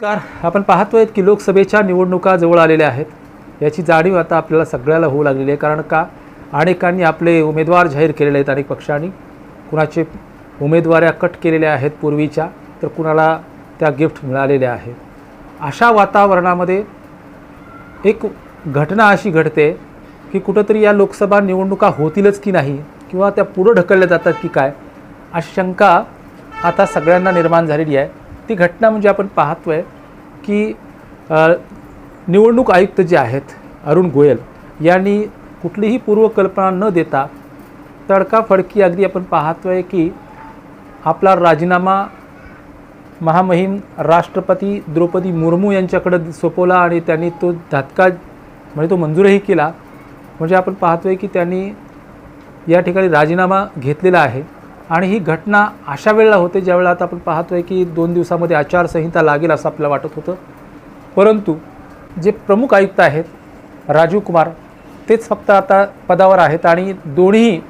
Car आपण पाहतोय की लोकसभेच्या निवडणुका जवळ आलेल्या आहेत. याची जाणीव आता आपल्याला सगळ्याला होऊ लागलेली आहे. कारण का? अनेकांनी आपले उमेदवार जाहीर केलेले आहेत. अनेक पक्षांनी. कुणाचे उमेदवाऱ्या कट केलेल्या आहेत पूर्वीच्या तर कुणाला त्या गिफ्ट मिळालेल्या आहेत. अशा वातावरणामध्ये एक घटना अशी घडते की कुठंतरी या लोकसभा निवडणुका होतीलच की नाही किंवा त्या पुढं ढकलल्या जातात की काय अशी शंका आता सगळ्यांना निर्माण झालेली आहे. ती घटना म्हणजे आपण पाहतो आहे की निवडणूक आयुक्त जे आहेत अरुण गोयल यांनी कुठलीही पूर्वकल्पना न देता तडकाफडकी अगदी आपण पाहतो आहे की आपला राजीनामा महामहिम राष्ट्रपती द्रौपदी मुर्मू यांच्याकडं सोपवला आणि त्यांनी तो धातका म्हणजे तो मंजूरही केला. म्हणजे आपण पाहतो आहे की त्यांनी या ठिकाणी राजीनामा घेतलेला आहे. आणि ही घटना अशा वेळेला होते ज्यावेळेला आता आपण पाहतोय की दोन दिवसामध्ये आचारसंहिता लागेल असं आपल्याला वाटत होतं. परंतु जे प्रमुख आयुक्त आहेत राजीव कुमार तेच फक्त आता पदावर आहेत आणि दोन्ही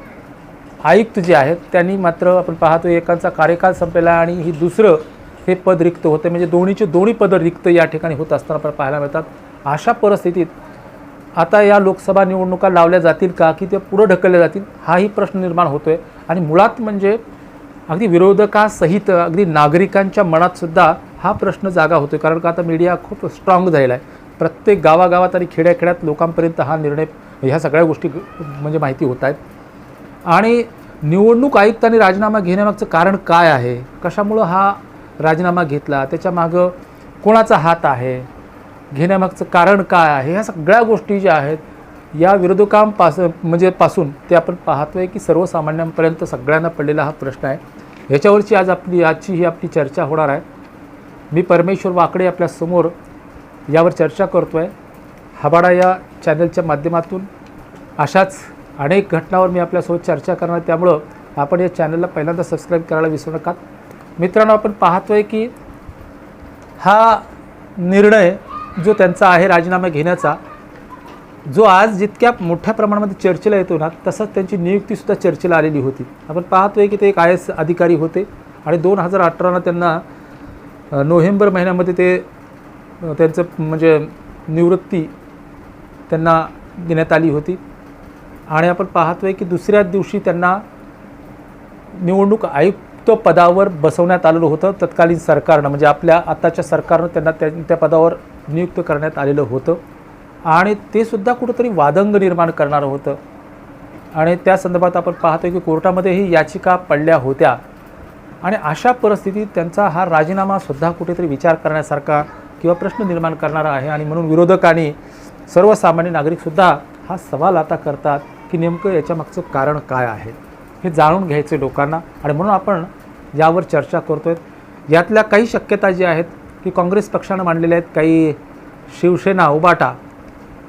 आयुक्त जे आहेत त्यांनी मात्र आपण पाहतो एकाचा कार्यकाल संपलेला आहे आणि ही दुसरं हे पद रिक्त होते. म्हणजे दोन्हीचे दोन्ही पदं रिक्त या ठिकाणी होत असताना आपल्याला पाहायला मिळतात. अशा परिस्थितीत आता या लोकसभा निवडणुका लावल्या जातील का की त्या पुढं ढकलल्या जातील हाही प्रश्न निर्माण होतो आहे आणि मुळात म्हणजे अगदी विरोधकासहित अगदी नागरिकांच्या मनातसुद्धा हा प्रश्न जागा होतो कारण का आता मीडिया खूप स्ट्रॉंग झालेला आहे. प्रत्येक गावागावात आणि खेड्याखेड्यात लोकांपर्यंत हा निर्णय ह्या सगळ्या गोष्टी म्हणजे माहिती होत आहेत. आणि निवडणूक आयुक्तांनी राजीनामा घेण्यामागचं कारण काय आहे? कशामुळं हा राजीनामा घेतला? त्याच्यामागं कोणाचा हात आहे? घेण्यामागचं कारण काय आहे? ह्या सगळ्या गोष्टी ज्या आहेत या विरोधकांपास म्हणजे पासून ते आपण पाहतोय की सर्वसामान्यांपर्यंत सगळ्यांना पडलेला हा प्रश्न आहे. ह्याच्यावरची आज आपली आजची ही आपली चर्चा होणार आहे. मी परमेश्वर वाकडे आपल्यासमोर यावर चर्चा करतो आहे हबाडा या चॅनलच्या माध्यमातून अशाच अनेक घटनावर मी आपल्यासोबत चर्चा करणार त्यामुळं आपण या चॅनलला पहिल्यांदा सबस्क्राईब करायला विसरू नका. मित्रांनो आपण पाहतोय की हा निर्णय जो त्यांचा आहे राजीनामा घेण्याचा जो आज जितक्या मोठ्या प्रमाणामध्ये चर्चेला येतो ना तसंच त्यांची नियुक्तीसुद्धा चर्चेला आलेली होती. आपण पाहतोय की ते एक आय एस अधिकारी होते आणि दोन हजार अठराला त्यांना नोव्हेंबर महिन्यामध्ये ते त्यांचं म्हणजे निवृत्ती त्यांना देण्यात आली होती. आणि आपण पाहतोय की दुसऱ्याच दिवशी त्यांना निवडणूक आयुक्त पदावर बसवण्यात आलेलं होतं. तत्कालीन सरकारनं म्हणजे आपल्या आताच्या सरकारनं त्यांना त्या त्या पदावर नियुक्त करण्यात आलेलं होतं. आणि ते सुद्धा कुठंतरी वादंग निर्माण करणारं होतं. आणि त्या संदर्भात आपण पाहतोय की कोर्टामध्येही याचिका पडल्या होत्या. आणि अशा परिस्थितीत त्यांचा हा राजीनामासुद्धा कुठेतरी विचार करण्यासारखा किंवा प्रश्न निर्माण करणारा आहे. आणि म्हणून विरोधकांनी सर्वसामान्य नागरिकसुद्धा हा सवाल आता करतात की नेमकं याच्यामागचं कारण काय आहे? हे जाणून घ्यायचं लोकांना. आणि म्हणून आपण यावर चर्चा करतो आहे यातल्या काही शक्यता ज्या आहेत की काँग्रेस पक्षानं मांडलेल्या आहेत काही शिवसेना उबाटा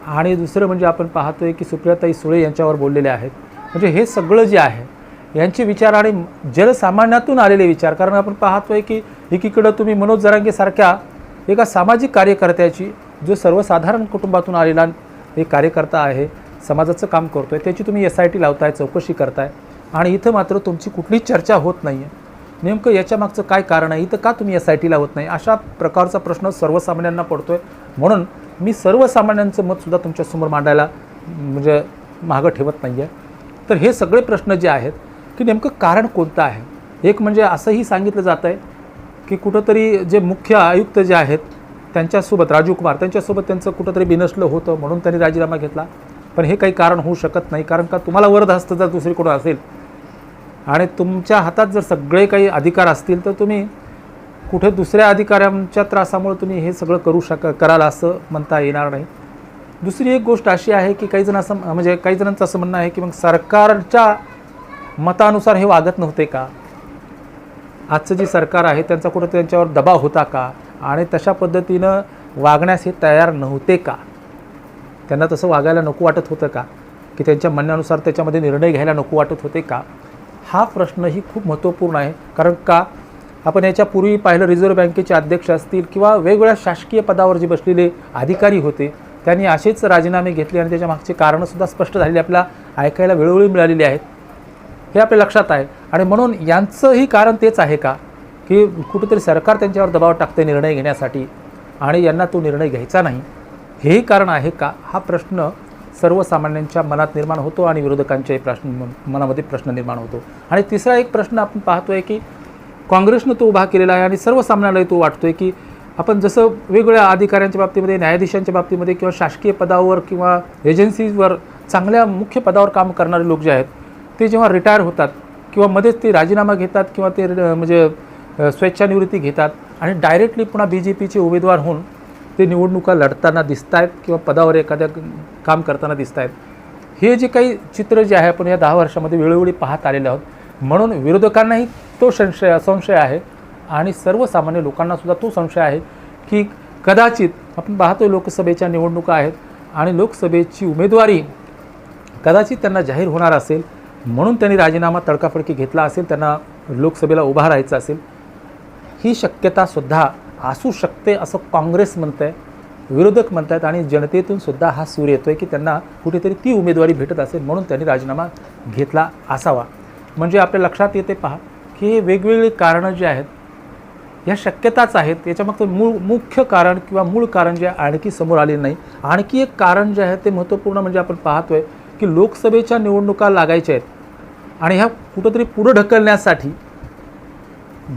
आणि दुसरं म्हणजे आपण पाहतोय की सुप्रियाताई सुळे यांच्यावर बोललेले आहेत. म्हणजे हे सगळं जे आहे यांचे विचार आणि जनसामान्यातून आलेले विचार कारण आपण पाहतोय की एकीकडं तुम्ही मनोज जरांगेसारख्या एका सामाजिक कार्यकर्त्याची जो सर्वसाधारण कुटुंबातून आलेला एक कार्यकर्ता आहे समाजाचं काम करतो आहे त्याची तुम्ही एस आय टी लावताय चौकशी करताय. आणि इथं मात्र तुमची कुठलीच चर्चा होत नाही आहे नेमकं याच्यामागचं काय कारण आहे? इथं का तुम्ही एस आय टीला होत नाही? अशा प्रकारचा प्रश्न सर्वसामान्यांना पडतो आहे म्हणून मी सर्वसामान्यांचं मतसुद्धा तुमच्यासमोर मांडायला म्हणजे मागं ठेवत नाही आहे तर हे सगळे प्रश्न जे आहेत की नेमकं कारण कोणतं आहे? एक म्हणजे असंही सांगितलं जात आहे की कुठंतरी जे मुख्य आयुक्त जे आहेत त्यांच्यासोबत राजीव कुमार त्यांच्यासोबत त्यांचं कुठंतरी बिनसलं होतं म्हणून त्यांनी राजीनामा घेतला. पण हे काही कारण होऊ शकत नाही कारण का तुम्हाला वरदहस्त जर दुसरीकडून असेल आणि तुमच्या हातात जर सगळे काही अधिकार असतील तर तुम्ही कुठे दुसऱ्या अधिकाऱ्यांच्या त्रासामुळे तुम्ही हे सगळं करू शक कराल असं म्हणता येणार नाही. दुसरी एक गोष्ट अशी आहे की काही जण असं म्हणजे काही जणांचं असं म्हणणं आहे की मग सरकारच्या मतानुसार हे वागत नव्हते का? आजचं जे सरकार आहे त्यांचा कुठं त्यांच्यावर दबाव होता का? आणि तशा पद्धतीनं वागण्यास हे तयार नव्हते का? त्यांना तसं वागायला नको वाटत होतं का? की त्यांच्या म्हणण्यानुसार त्याच्यामध्ये निर्णय घ्यायला नको वाटत होते का? हा प्रश्नही खूप महत्त्वपूर्ण आहे. कारण का? आपण याच्यापूर्वी पाहिलं रिझर्व्ह बँकेचे अध्यक्ष असतील किंवा वेगवेगळ्या शासकीय पदावर जे बसलेले अधिकारी होते त्यांनी असेच राजीनामे घेतले आणि त्याच्या मागचे कारणंसुद्धा स्पष्ट झालेली आपल्याला ऐकायला वेळोवेळी मिळालेली आहेत. हे आपल्या लक्षात आहे. आणि म्हणून यांचंही कारण तेच आहे का? की कुठेतरी सरकार त्यांच्यावर दबाव टाकते निर्णय घेण्यासाठी आणि यांना तो निर्णय घ्यायचा नाही. हेही कारण आहे का? हा प्रश्न सर्वसामान्यांच्या मनात निर्माण होतो आणि विरोधकांच्याही प्रश्न मनामध्ये प्रश्न निर्माण होतो. आणि तिसरा एक प्रश्न आपण पाहतो आहे की काँग्रेसनं तो उभा केलेला आहे आणि सर्व सामन्यालाही तो वाटतो आहे की आपण जसं वेगवेगळ्या अधिकाऱ्यांच्या बाबतीमध्ये न्यायाधीशांच्या बाबतीमध्ये किंवा शासकीय पदावर किंवा एजन्सीजवर चांगल्या मुख्य पदावर काम करणारे लोक जे आहेत ते जेव्हा रिटायर होतात किंवा मध्येच ते राजीनामा घेतात किंवा ते म्हणजे स्वेच्छानिवृत्ती घेतात आणि डायरेक्टली पुन्हा बी जे पीचे उमेदवार होऊन ते निवडणुका लढताना दिसत आहेत किंवा पदावर एखाद्या काम करताना दिसत आहेत हे जे काही चित्र जे आहे आपण या दहा वर्षामध्ये वेळोवेळी पाहत आलेले आहोत म्हणून विरोधकांनाही तो संशय संशय आहे. आणि सर्वसामान्य लोकांनासुद्धा तो संशय आहे की कदाचित आपण पाहतो लोकसभेच्या निवडणुका आहेत आणि लोकसभेची उमेदवारी कदाचित त्यांना जाहीर होणार असेल म्हणून त्यांनी राजीनामा तडकाफडकी घेतला असेल त्यांना लोकसभेला उभा राहायचं असेल ही शक्यतासुद्धा असू शकते असं काँग्रेस म्हणतं आहे विरोधक म्हणत आहेत आणि जनतेतून सुद्धा हा सूर येतो आहे की त्यांना कुठेतरी ती उमेदवारी भेटत असेल म्हणून त्यांनी राजीनामा घेतला असावा. म्हणजे आपल्या लक्षात येते पहा की हे वेगवेगळी कारणं जी आहेत ह्या शक्यताच आहेत. याच्यामागचं मूळ मुख्य कारण किंवा मूळ कारण जे आणखी समोर आले नाही. आणखी एक कारण जे आहे ते महत्त्वपूर्ण म्हणजे आपण पाहतोय की लोकसभेच्या निवडणुका लागायच्या आहेत. आणि ह्या कुठंतरी पुढं ढकलण्यासाठी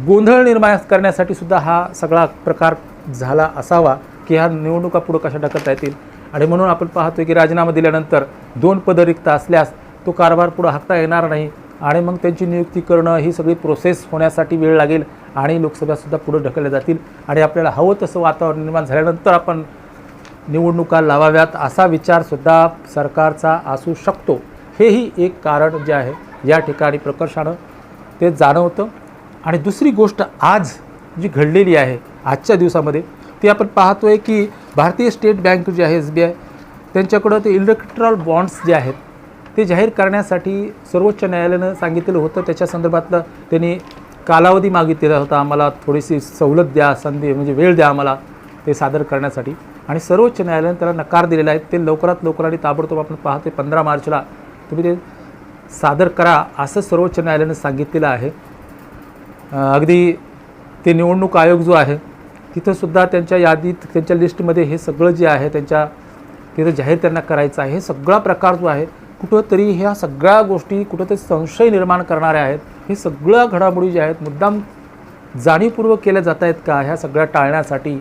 गोंधळ निर्माण करण्यासाठी सुद्धा हा सगळा प्रकार झाला असावा की ह्या निवडणुका पुढं कशा ढकलता येतील. आणि म्हणून आपण पाहतोय की राजीनामा दिल्यानंतर दोन पदं रिक्त असल्यास तो कारभार पुढं हाकता येणार नाही. आणि मग त्यांची नियुक्ती करणं ही सगळी प्रोसेस होण्यासाठी वेळ लागेल आणि लोकसभासुद्धा पुढं ढकलल्या जातील. आणि आपल्याला हवं तसं वातावरण निर्माण झाल्यानंतर आपण निवडणुका लावाव्यात असा विचारसुद्धा सरकारचा असू शकतो. हेही एक कारण जे आहे या ठिकाणी प्रकर्षानं ते जाणवतं. आणि दुसरी गोष्ट आज जी घडलेली आहे आजच्या दिवसामध्ये ती आपण पाहतोय की भारतीय स्टेट बँक जी आहे एस बी आय त्यांच्याकडं ते इलेक्ट्रॉल बॉन्ड्स जे आहेत ते जाहीर करण्यासाठी सर्वोच्च न्यायालयानं सांगितलेलं होतं. त्याच्या संदर्भातलं त्यांनी कालावधी मागितलेला होता. आम्हाला थोडीशी सवलत द्या संधी म्हणजे वेळ द्या आम्हाला ते सादर करण्यासाठी. आणि सर्वोच्च न्यायालयानं त्याला नकार दिलेला आहे. ते लवकरात लवकर आणि ताबडतोब आपण पाहते. पंधरा मार्चला तुम्ही ते सादर करा असं सर्वोच्च न्यायालयानं सांगितलेलं आहे. अगदी ते निवडणूक आयोग जो आहे तिथंसुद्धा त्यांच्या यादीत त्यांच्या लिस्टमध्ये हे सगळं जे आहे त्यांच्या तिथं जाहीर त्यांना करायचं आहे. हे सगळा प्रकार जो आहे कुठंतरी ह्या सगळ्या गोष्टी कुठंतरी संशय निर्माण करणाऱ्या आहेत. हे सगळ्या घडामोडी ज्या आहेत मुद्दाम जाणीवपूर्वक केल्या जात आहेत का? ह्या सगळ्या टाळण्यासाठी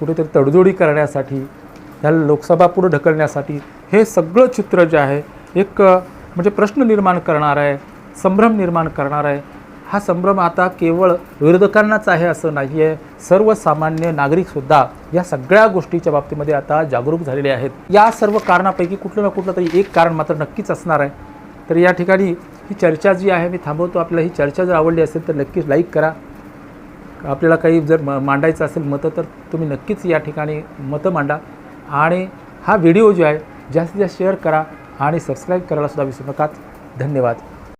कुठेतरी तडजोडी करण्यासाठी ह्या लोकसभा पुढे ढकलण्यासाठी हे सगळं चित्र जे आहे एक म्हणजे प्रश्न निर्माण करणार आहे संभ्रम निर्माण करणार आहे. हा संभ्रम आता केवळ विरोधकांनाच आहे असं नाही आहे सर्वसामान्य नागरिकसुद्धा या सगळ्या गोष्टीच्या बाबतीमध्ये आता जागरूक झालेले आहेत. या सर्व कारणापैकी कुठलं ना कुठलं तरी एक कारण मात्र नक्कीच असणार आहे. तर या ठिकाणी ही चर्चा जी आहे मी थांबवतो. आपल्याला ही चर्चा जर आवडली असेल तर नक्कीच लाईक करा. आपल्याला काही जर म- मांडायचं असेल मतं तर तुम्ही नक्कीच या ठिकाणी मतं मांडा. आणि हा व्हिडिओ जो आहे जास्तीत जास्त शेअर करा आणि सबस्क्राईब करायला सुद्धा विसरू नका धन्यवाद.